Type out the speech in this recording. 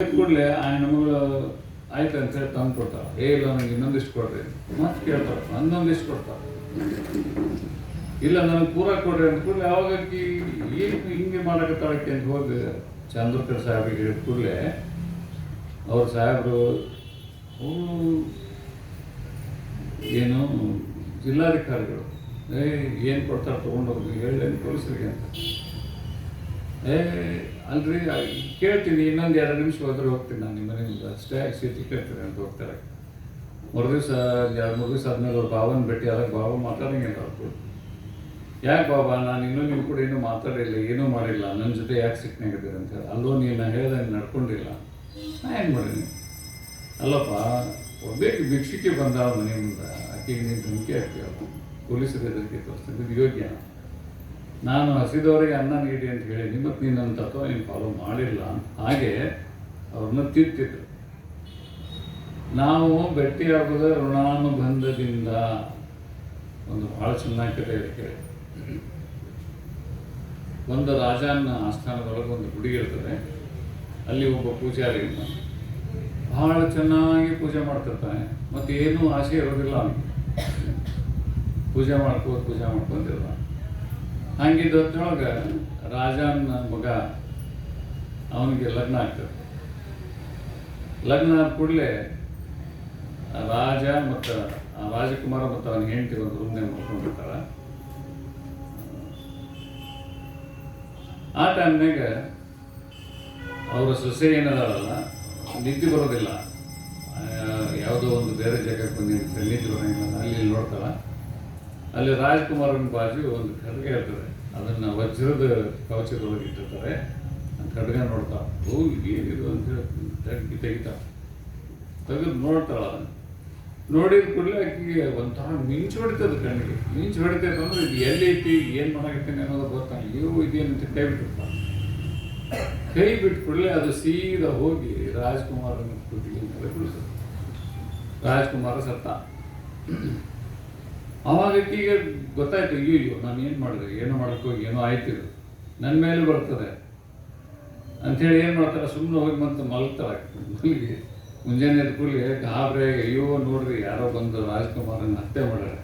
ಕೂಡಲೇ ಆ ನಮಗಳು ಆಯ್ತು ಅಂತ ಹೇಳಿ ತಂದು ಕೊಡ್ತಾರೆ. ಏ, ಇಲ್ಲ ನನಗೆ ಇನ್ನೊಂದಿಷ್ಟು ಕೊಡ್ರಿ ಮತ್ತೆ ಕೇಳ್ತಾರೆ. ಹನ್ನೊಂದಿಷ್ಟು ಕೊಡ್ತಾರೆ. ಇಲ್ಲ, ನನಗೆ ಪೂರ ಕೊಡ್ರಿ ಅಂತ ಕೂಡಲೇ ಅವಾಗ ಏನು ಹಿಂಗೆ ಮಾಡಕತ್ತಾಳಕ್ಕೆ ಅಂತ ಹೋಗಿ ಚಂದ್ರಕರ್ ಸಾಹೇಬ್ರಿಗೆ ಹೇಳಿದ ಕೂಡಲೇ ಅವ್ರ ಸಾಹೇಬರು ಏನು ಜಿಲ್ಲಾಧಿಕಾರಿಗಳು ಏ ಏನು ಕೊಡ್ತಾರೆ ತೊಗೊಂಡೋಗಿ ಹೇಳಿ ಪೊಲೀಸರಿಗೆ ಅಂತ. ಏ, ಅಲ್ರಿ ಕೇಳ್ತೀನಿ, ಇನ್ನೊಂದು ಎರಡು ನಿಮಿಷ ಹೋದ್ರೆ ಹೋಗ್ತೀನಿ ನಾನು ನಿಮ್ಮ ಮನೆಯಿಂದ. ಅಷ್ಟೇ ಸ್ಥಿತಿ ಕೇಳ್ತೀನಿ ಅಂತ ಹೋಗ್ತಾರೆ. ಮೂರು ದಿವಸ, ಎರಡು ಮೂರು ದಿವಸ ಆದ್ಮೇಲೆ ಅವ್ರು ಬಾವನ ಭೇಟಿ ಆದಾಗ ಬಾಬ ಮಾತಾಡಂಗಿಲ್ಲ ಅವ್ರು ಯಾಕೆ ಬಾಬಾ ನಾನು ಇನ್ನೂ ನೀವು ಕೂಡ ಏನೂ ಮಾತಾಡಿಲ್ಲ ಏನೂ ಮಾಡಿಲ್ಲ ನನ್ನ ಜೊತೆ ಯಾಕೆ ಸಿಕ್ನಾಗಿದ್ದೀರಿ ಅಂತ ಹೇಳಿ. ಅಲ್ಲೋ, ನೀನು ಹೇಳ್ದಂಗೆ ನಡ್ಕೊಂಡಿಲ್ಲ. ನಾ ಏನು ಮಾಡೀನಿ? ಅಲ್ಲಪ್ಪ ಒಬ್ಬೇಕು ಭಿಕ್ಷಿಕೆ ಬಂದ ಮನೆ ಮುಂದೆ. ಆಕೆಗೆ ನೀನು ಧಮಕಿ ಹಾಕ್ತೀವಲ್ಲ ಪೊಲೀಸರು ತೋರಿಸ್ತಿದ್ದು ಇದು ಯೋಗ್ಯ. ನಾನು ಹಸಿದವರಿಗೆ ಅನ್ನ ನೀಡಿ ಅಂತ ಹೇಳಿ ಮತ್ತು ನೀನು ನನ್ನ ತತ್ವ ನೀನು ಫಾಲೋ ಮಾಡಿಲ್ಲ ಹಾಗೆ ಅವ್ರನ್ನ ತಿರ್ತಿದ್ರು ನಾವು ಭೇಟಿಯಾಗೋದ ಋಣಾನುಬಂಧದಿಂದ. ಒಂದು ಭಾಳ ಚೆನ್ನಾಗಿ ಕಥೆ ಇದೆ ಕೇಳಿ. ಒಂದು ರಾಜನ ಆಸ್ಥಾನದೊಳಗೆ ಒಂದು ಗುಡಿ ಇರ್ತದೆ. ಅಲ್ಲಿ ಒಬ್ಬ ಪೂಜಾರಿ ಬಹಳ ಚೆನ್ನಾಗಿ ಪೂಜೆ ಮಾಡ್ತಿರ್ತಾನೆ. ಮತ್ತು ಏನೂ ಆಸೆ ಇರೋದಿಲ್ಲ ಅವನಿಗೆ. ಪೂಜೆ ಮಾಡ್ಕೋದು ಪೂಜೆ ಮಾಡ್ಕೊಂತಿರ್ತಾನೆ ಹಂಗಿದ್ದೊತ್ತೊಳಗೆ ರಾಜನ ಮಗ ಅವನಿಗೆ ಲಗ್ನ ಆಗ್ತದೆ. ಲಗ್ನ ಆದ ಕೂಡಲೇ ರಾಜ ಮತ್ತು ಆ ರಾಜಕುಮಾರ ಮತ್ತು ಅವನ ಹೆಂಡತಿ ಒಂದು ರೂಮ್ನೇ ಮಾಡ್ಕೊಂಡಿರ್ತಾಳೆ ಆ ಟೈಮ್ನಾಗ ಅವರ ಸೊಸೆ ಏನದಾರಲ್ಲ, ನಿದ್ದೆ ಬರೋದಿಲ್ಲ. ಯಾವುದೋ ಒಂದು ಬೇರೆ ಜಾಗಕ್ಕೆ ಬಂದಿರ್ತಾರೆ, ನಿದ್ದೆ ಬರೋಂಗಿಲ್ಲ, ಅಲ್ಲಿ ನೋಡ್ತಾಳ. ಅಲ್ಲಿ ರಾಜ್ಕುಮಾರನ ಬಾಜು ಒಂದು ಖಡ್ಗ ಇರ್ತದೆ. ಅದನ್ನ ವಜ್ರದ ಕವಚದೊಳಗೆ ಇಟ್ಟಿರ್ತಾರೆ. ಖಡ್ಗ ನೋಡ್ತಾ, ಓ ಏನಿದು ಅಂತ ಹೇಳಿ ತೆಗಿ ತೆಗಿತಾ. ತೆಗೆದು ನೋಡ್ತಾಳ ನೋಡಿದ ಕೂಡಲೇ ಆಕೆಗೆ ಒಂಥರ ಮಿಂಚು ಹೊಡಿತದ ಕಣ್ಣಿಗೆ. ಮಿಂಚು ಹೊಡಿತೈತೆ ಅಂದ್ರೆ ಇದು ಎಲ್ಲಿ ಐತಿ, ಏನು ಮಾಡಕತ್ತೀನಿ ಅನ್ನೋದು ಗೊತ್ತಾ. ಇವು ಅಂತ ಕೈ ಬಿಟ್ಟಿರ್ತಾಳೆ ಕೈ ಬಿಟ್ಟು ಕೂಡಲೇ ಅದು ಸೀದಾ ಹೋಗಿ ರಾಜ್ಕುಮಾರನ ಕೂತಿಗೆ ಅಂತ ಬೀಳ್ತದೆ ರಾಜ್ಕುಮಾರ ಸತ್ತ. ಅವಾಗ ಈಗ ಗೊತ್ತಾಯ್ತು ಅಯ್ಯೋ ನಾನು ಏನು ಮಾಡಿದೆ? ಏನೋ ಮಾಡೋಕ್ಕೋ, ಏನೋ ಆಯ್ತು ನನ್ನ ಮೇಲೆ ಬರ್ತದೆ. ಅಂಥೇಳಿ ಏನು ಮಾಡ್ತಾರೆ? ಸುಮ್ಮನೆ ಹೋಗಿ ಮತ್ತೆ ಮಲಗ್ತಾರೆ. ಮಲಗಿ, ಮುಂಜಾನೆ ಕೂಡಲೇ ಗಾಬ್ರೆ ಅಯ್ಯೋ, ನೋಡ್ರಿ, ಯಾರೋ ಬಂದು ರಾಜ್ಕುಮಾರನ ಹತ್ಯೆ ಮಾಡ್ಯಾರ.